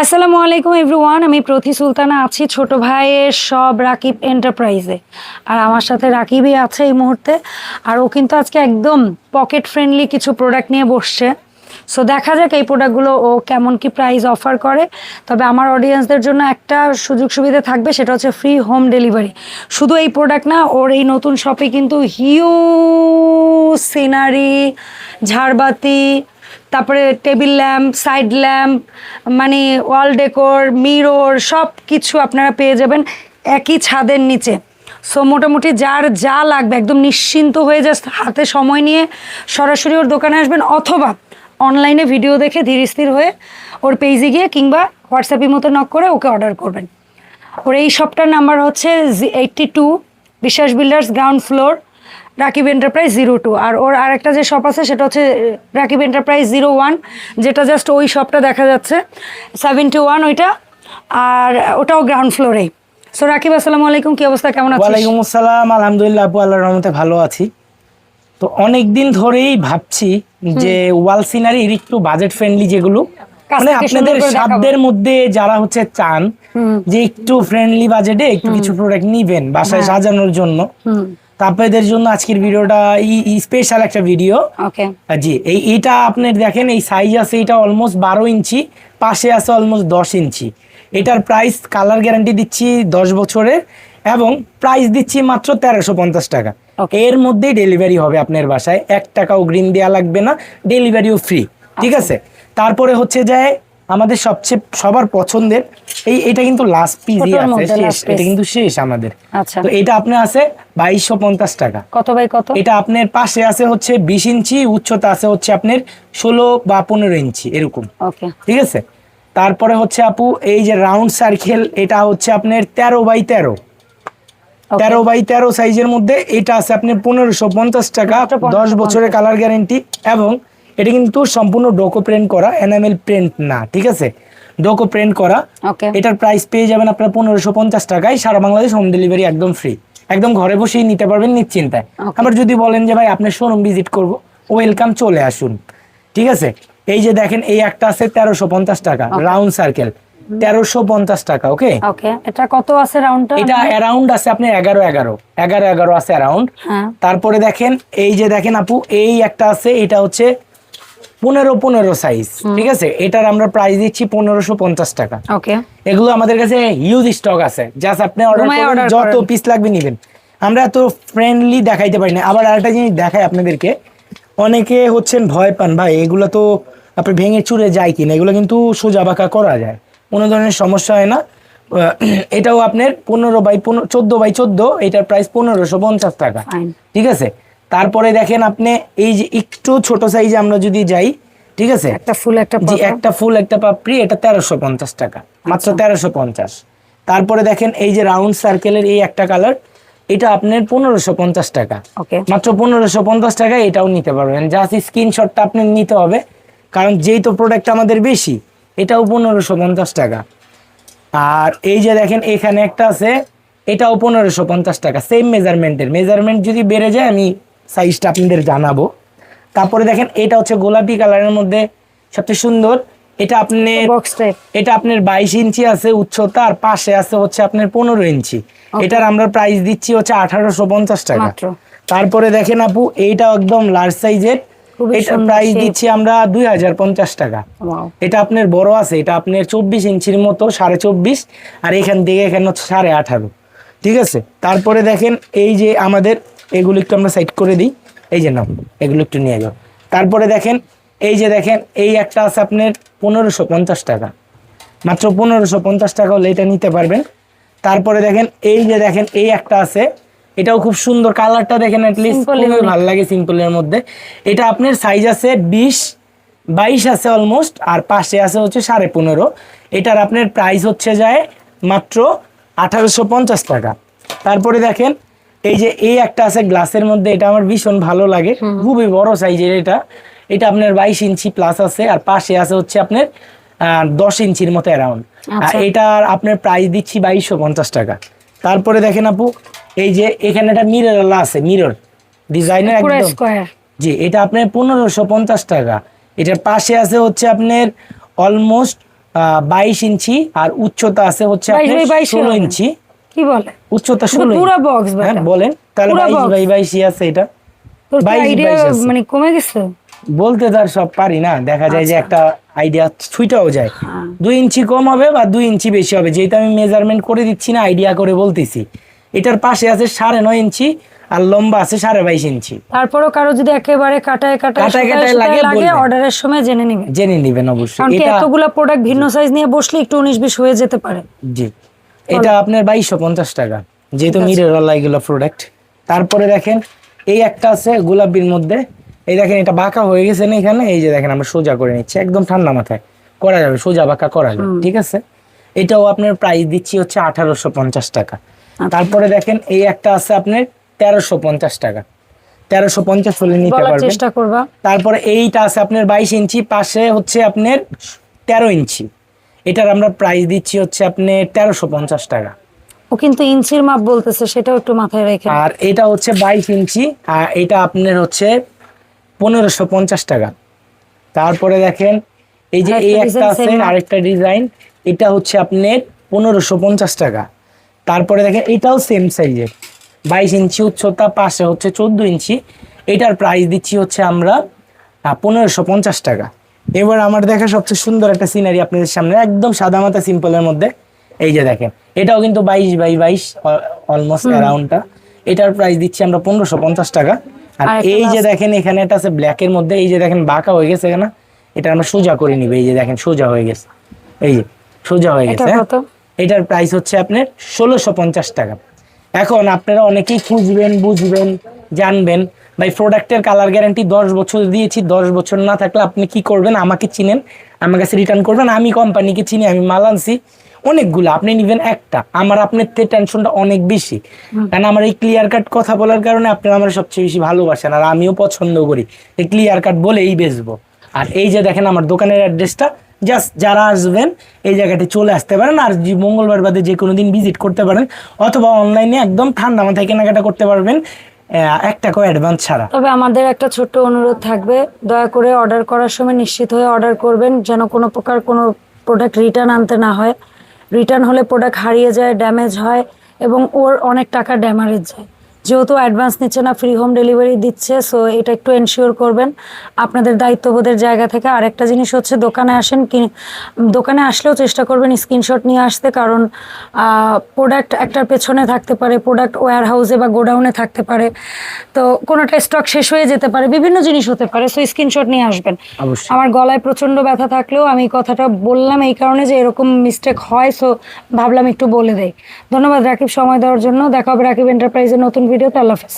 আসসালামু আলাইকুম এভরিওয়ান, আমি প্রতি সুলতানা আছি ছোট ভাইয়ের সব রাকিব এন্টারপ্রাইজে। আর আমার সাথে রাকিবই আছে এই মুহূর্তে। আর ও কিন্তু আজকে একদম পকেট ফ্রেন্ডলি কিছু প্রোডাক্ট নিয়ে বসছে। সো দেখা যাক এই প্রোডাক্টগুলো ও কেমন কি প্রাইস অফার করে। তবে আমার অডিয়েন্সদের জন্য একটা সুযোগ সুবিধা থাকবে, সেটা হচ্ছে ফ্রি হোম ডেলিভারি। শুধু এই প্রোডাক্ট না, ওর এই নতুন শপে কিন্তু হিউ সিনারি, ঝাড়বাতি তারপরে টেবিল ল্যাম্প সাইড ল্যাম্প মানে ওয়াল ডেকোর মিরর সব কিছু আপনারা পেয়ে যাবেন একই ছাদের নিচে। সো মোটামুটি যার যা লাগবে, একদম নিশ্চিন্ত হয়ে জাস্ট হাতে সময় নিয়ে সরাসরি ওর দোকানে আসবেন অথবা অনলাইনে ভিডিও দেখে ধীর স্থির হয়ে ওর পেজে গিয়ে কিংবা হোয়াটসঅ্যাপের মতো নক করে ওকে অর্ডার করবেন। ওর এই শপটার নাম্বার হচ্ছে eighty two Biswas builders ground floor Rakib enterprise zero two আর ওর আরেকটা যে শপ আছে সেটা হচ্ছে রাকিব এন্টারপ্রাইজ জিরো ওয়ান যেটা জাস্ট ওই শপটা দেখা যাচ্ছে। সেভেন্টি ওয়ান ওইটা আর ওটাও গ্রাউন্ড ফ্লোরেই সো রাকিব আসসালামু আলাইকুম কি অবস্থা? কেমন আছিস? ওয়ালাইকুম আসসালাম আলহামদুলিল্লাহ আপু আল্লাহর রহমতে ভালো আছি। তো অনেক দিন ধরেই ভাবছি যে ওয়াল সিনারির একটু বাজেট ফ্রেন্ডলি যেগুলো মানে আপনাদের সাধ্যের মধ্যে যারা হচ্ছে চান যে একটু ফ্রেন্ডলি বাজেটে একটু কিছু প্রোডাক্ট নিবেন বাসায় সাজানোর জন্য। তা আপনাদের জন্য আজকের ভিডিওটা স্পেশাল একটা ভিডিও ওকে জি এই এটা আপনি দেখেন এই সাইজ আছে এটা অলমোস্ট বারো ইঞ্চি পাশে আছে অলমোস্ট দশ ইঞ্চি। এটার প্রাইস কালার গ্যারান্টি দিচ্ছি দশ বছরের এবং প্রাইস দিচ্ছি মাত্র তেরোশো পঞ্চাশ টাকা। এর মধ্যেই ডেলিভারি হবে আপনার বাসায়। এক টাকাও গ্রিন দেওয়া লাগবে না ডেলিভারিও ফ্রি ঠিক আছে? তারপরে হচ্ছে যে আমাদের সবচেয়ে সবার পছন্দের এই এটা কিন্তু লাস্ট পিসই আছে শেষ এটা কিন্তু শেষ আমাদের। আচ্ছা। তো এটা আপনার আছে বাইশশো পঞ্চাশ টাকা। কত বাই কত? এটা আপনার পাশে আছে হচ্ছে বিশ ইঞ্চি উচ্চতা আছে হচ্ছে আপনার ষোলো বা পনেরো ইঞ্চি এরকম। ঠিক আছে? তারপরে হচ্ছে আপু এই যে রাউন্ড সার্কেল এটা হচ্ছে আপনার তেরো বাই তেরো। তেরো বাই তেরো সাইজের মধ্যে এটা আছে আপনার পনেরোশো পঞ্চাশ টাকা মাত্র 1550 দশ বছরের কালার গ্যারেন্টি এবং এটা কিন্তু সম্পূর্ণ ডোকো প্রিন্ট করা এনামেল প্রিন্ট না ঠিক আছে? ডোকো প্রিন্ট করা। ওকে এটার প্রাইস পেয়ে যাবেন আপনার পনেরোশো পঞ্চাশ টাকায় সারা বাংলাদেশ হোম ডেলিভারি একদম ফ্রি একদম ঘরে বসেই নিতে পারবেন নিশ্চিন্তায়। আবার যদি বলেন যে ভাই আপনার শোরুম ভিজিট করব ওয়েলকাম চলে আসুন। ঠিক আছে? এই যে দেখেন এই একটা আছে তেরোশো পঞ্চাশ টাকা রাউন্ড সার্কেল তেরোশো পঞ্চাশ টাকা ওকে এটা কত আছে রাউন্ডটা এটা অ্যারাউন্ড আছে আপনি এগারো এগারো। এগারো এগারো আছে অ্যারাউন্ড তারপরে দেখেন এই যে দেখেন আপু এই একটা আছে এটা হচ্ছে পনেরো পনেরো সাইজ ঠিক আছে? এটার আমরা প্রাইস দিচ্ছি পনেরোশো পঞ্চাশ টাকা। ওকে এগুলো আমাদের কাছে হিউজ স্টক আছে। জাস্ট আপনি অর্ডার যত পিস লাগবে নেবেন। আমরা এত ফ্রেন্ডলি দেখাইতে পারি না। আবার আরেকটা জিনিস দেখাই আপনাদেরকে। অনেকে হচ্ছেন ভয় পান ভাই এগুলো তো আপনি ভেঙে চুরে যায় কিনা? এগুলো কিন্তু সোজা বাঁকা করা যায়। কোনো ধরনের সমস্যা হয় না। এটাও আপনার পনেরো বাই পনেরো চোদ্দ বাই চোদ্দ এটার প্রাইস পনেরোশো পঞ্চাশ টাকা। ঠিক আছে? তারপরে দেখেন আপনি এই যে একটু ছোট সাইজে আমরা যদি যাই ঠিক আছে? একটা ফুল একটা জি একটা ফুল একটা পাপড়ি এটা তেরোশো পঞ্চাশ টাকা মাত্র তেরোশো পঞ্চাশ। তারপরে দেখেন এই যে রাউন্ড সার্কেলের এই একটা কালার এটা আপনার পনেরোশো পঞ্চাশ টাকা। মাত্র পনেরোশো পঞ্চাশ টাকা এটাও নিতে পারবেন। জাস্ট স্ক্রিনশটটা আপনি নিতে হবে কারণ যেই তো প্রোডাক্ট আমাদের বেশি এটাও পনেরোশো পঞ্চাশ টাকা। আর এই যে দেখেন এখানে একটা আছে এটাও পনেরোশো পঞ্চাশ টাকা সেম মেজারমেন্টের মেজারমেন্ট যদি বেড়ে যায় আমি সাইজটা আপনাদের জানাব। তারপরে দেখেন এটা হচ্ছে গোলাপি কালারের মধ্যে সবচেয়ে সুন্দর। এটা আপনি এটা আপনার বাইশ ইঞ্চি আছে উচ্চতা আর পাশে আছে হচ্ছে আপনার পনেরো ইঞ্চি। এটার আমরা প্রাইস দিচ্ছি হচ্ছে আঠারোশো পঞ্চাশ টাকা। তারপরে দেখেন আপু এইটা একদম লার্জ সাইজের সুন্দর প্রাইস দিচ্ছি আমরা দুই হাজার পঞ্চাশ টাকা। এটা আপনার বড় আছে এটা আপনার চব্বিশ ইঞ্চির মতো সাড়ে চব্বিশ। আর এখান থেকে এখানে হচ্ছে সাড়ে আঠারো। ঠিক আছে? তারপরে দেখেন এই যে আমাদের এগুলো একটু আমরা সাইড করে দিই। এই যে নাও এগুলো একটু নিয়ে যাও। তারপরে দেখেন এই যে দেখেন এই একটা আছে আপনার পনেরোশো পঞ্চাশ টাকা। মাত্র পনেরোশো পঞ্চাশ টাকা হলে এটা নিতে পারবেন। তারপরে দেখেন এই যে দেখেন এই একটা আছে। এটাও খুব সুন্দর কালারটা দেখেন অ্যাটলিস্ট ভালো লাগে সিম্পলের মধ্যে। এটা আপনার সাইজ আছে বিশ বাইশ আছে অলমোস্ট আর পাশে আছে হচ্ছে সাড়ে পনেরো। এটার আপনার প্রাইস হচ্ছে যায় মাত্র আঠারোশো পঞ্চাশ টাকা। তারপরে দেখেন এই যে এই একটা আছে গ্লাসের মধ্যে এটা আমার ভীষণ ভালো লাগে। খুবই বড় সাইজের এটা। এটা আপনার বাইশ ইঞ্চি প্লাস আছে আর পাশে আছে হচ্ছে আপনার দশ ইঞ্চির মতো অ্যারাউন্ড আর আচ্ছা। এটার আপনার প্রাইস দিচ্ছি বাইশশো পঞ্চাশ টাকা। তারপরে দেখেন আপু এই যে এখানে একটা মিরর আছে মিরর ডিজাইনের একদম। জি এটা আপনার পনেরোশো পঞ্চাশ টাকা। এটার পাশে আছে হচ্ছে আপনার অলমোস্ট বাইশ ইঞ্চি আর উচ্চতা আছে হচ্ছে 22 বাই 22 ষোলো ইঞ্চি। কি বলে? উচ্চতা তো ষোলো পুরা box হ্যাঁ বলেন তাহলে পুরা বাইশ box। বাই বাইশই আছে এটা। 22 22। মানে কমে গেছে? বলতে তো আর সব পারি না। দেখা যায় যে আচ্ছা। একটা আইডিয়া ছুইটাও যায়। দুই ইঞ্চি কম হবে বা দুই ইঞ্চি বেশি হবে। যেহেতু আমি মেজারমেন্ট করে দিচ্ছি না আইডিয়া করে বলতেছি। এটার পাশে আছে সাড়ে নয় ইঞ্চি আর লম্বা আছে সাড়ে বাইশ ইঞ্চি। তারপরও কারও যদি একেবারে কাটায় কাটায় কাটায় কাটায় লাগে লাগে অর্ডারের সময় জেনে নিবে জেনে নিবেন অবশ্যই। কারণ এতগুলা প্রোডাক্ট ভিন্ন সাইজ নিয়ে বসলে একটু উনিশ বিশ হয়ে যেতে পারে। জি। এটা আপনার বাইশশো পঞ্চাশ টাকা যেহেতু মিরেরওয়ালা এগুলো প্রোডাক্ট তারপরে দেখেন এই একটা আছে গোলাপির মধ্যে। এই দেখেন এটা বাঁকা হয়ে গেছে না এখানে? এই যে দেখেন আমরা সোজা করে নিচ্ছি একদম ঠান্ডা মাথায়। করা যাবে সোজা বাঁকা করা যাবে ঠিক আছে? এটাও আপনার প্রাইস দিচ্ছি হচ্ছে আঠারোশো পঞ্চাশ টাকা। আচ্ছা। তারপরে দেখেন এই একটা আছে আপনার তেরোশো পঞ্চাশ টাকা। তেরোশো পঞ্চাশ হলে নিতে পারবেন। চেষ্টা করবা। তারপরে এইটা আছে আপনার বাইশ ইঞ্চি পাশে হচ্ছে আপনার তেরো ইঞ্চি। এটার আমরা প্রাইস দিচ্ছি হচ্ছে আপনি তেরোশো পঞ্চাশ টাকা। ও কিন্তু ইঞ্চির মাপ বলতেছে সেটাও একটু মাথায় রেখে। আর এটা হচ্ছে বাইশ ইঞ্চি আর এটা আপনার হচ্ছে পনেরোশো পঞ্চাশ টাকা। তারপরে দেখেন এই যে এই আরেকটা একটা আছে আরেকটা ডিজাইন এটা হচ্ছে আপনার পনেরোশো পঞ্চাশ টাকা। তারপরে দেখেন এটাও সেম সাইজের বাইশ ইঞ্চি উচ্চতা পাশে হচ্ছে চোদ্দ ইঞ্চি। এটার প্রাইস দিচ্ছি হচ্ছে আমরা পনেরোশো পঞ্চাশ টাকা। এবার আমার দেখা সবচেয়ে সুন্দর একটা সিনারি আপনাদের সামনে একদম সাদামাটা সিম্পলের মধ্যে। এই যে দেখেন এটাও কিন্তু বাইশ বাই বাইশ অলমোস্ট অ্যারাউন্ডটা এটার প্রাইস দিচ্ছি আমরা পনেরোশো পঞ্চাশ টাকা। আর এই যে দেখেন এখানে এটা আছে ব্ল্যাকের মধ্যে এই যে দেখেন বাঁকা হয়ে গেছে না এটা আমরা সোজা করে নিবে এই যে দেখেন সোজা হয়ে গেছে। এই যে সোজা হয়ে গেছে হ্যাঁ? এটার প্রাইস হচ্ছে আপনার ষোলোশো পঞ্চাশ টাকা। এখন আপনারা অনেকেই খুঁজবেন বুঝবেন জানবেন ভাই প্রোডাক্টের কালার গ্যারান্টি দশ বছর দিয়েছি দশ বছর না থাকলে আপনি কি করবেন? আমাকে চিনেন আমার কাছে রিটার্ন করবেন। আমি কোম্পানিকে চিনি আমি মাল আনছি। অনেকগুলো আপনি নিবেন একটা। আমার আপনার থেকে টেনশনটা অনেক বেশি। কারণ আমার এই ক্লিয়ার কাট কথা বলার কারণে আপনারা আমার সবচেয়ে বেশি ভালোবাসেন আর আমিও পছন্দ করি। এই ক্লিয়ার কাট বলেই বেচবো। আর এই যে দেখেন আমার দোকানের অ্যাড্রেসটা জাস্ট যারা আসবেন এই জায়গাতে চলে আসতে পারেন আর মঙ্গলবার বাদে যে কোনো দিন ভিজিট করতে পারেন অথবা অনলাইনে একদম ঠান্ডা মাথায় কেনাকাটা করতে পারবেন। এক টাকাও অ্যাডভান্স ছাড়া। তবে আমাদের একটা ছোট্ট অনুরোধ থাকবে, দয়া করে অর্ডার করার সময় নিশ্চিত হয়ে অর্ডার করবেন, যেন কোনো প্রকার কোনো প্রোডাক্ট রিটার্ন আনতে না হয়। রিটার্ন হলে প্রোডাক্ট হারিয়ে যায় ড্যামেজ হয়, এবং ওর অনেক টাকা ড্যামারেজ যায় যেহেতু অ্যাডভান্স নিচ্ছে না ফ্রি হোম ডেলিভারি দিচ্ছে সো এটা একটু এনশিওর করবেন। আপনাদের দায়িত্ববোধের জায়গা থেকে আরেকটা জিনিস হচ্ছে দোকানে আসেন কি দোকানে আসলেও চেষ্টা করবেন স্ক্রিনশট নিয়ে আসতে কারণ প্রোডাক্ট একটার পেছনে থাকতে পারে প্রোডাক্ট ওয়্যার হাউসে বা গোডাউনে থাকতে পারে। তো কোনোটা স্টক শেষ হয়ে যেতে পারে বিভিন্ন জিনিস হতে পারে সো স্ক্রিনশট নিয়ে আসবেন। আমার গলায় প্রচণ্ড ব্যথা থাকলেও আমি কথাটা বললাম এই কারণে যে এরকম মিস্টেক হয় সো ভাবলাম একটু বলে দেই। ধন্যবাদ রাকিব সময় দেওয়ার জন্য দেখা হবে রাকিব এন্টারপ্রাইজের নতুন ভিডিওতে আল্লাহ হাফেজ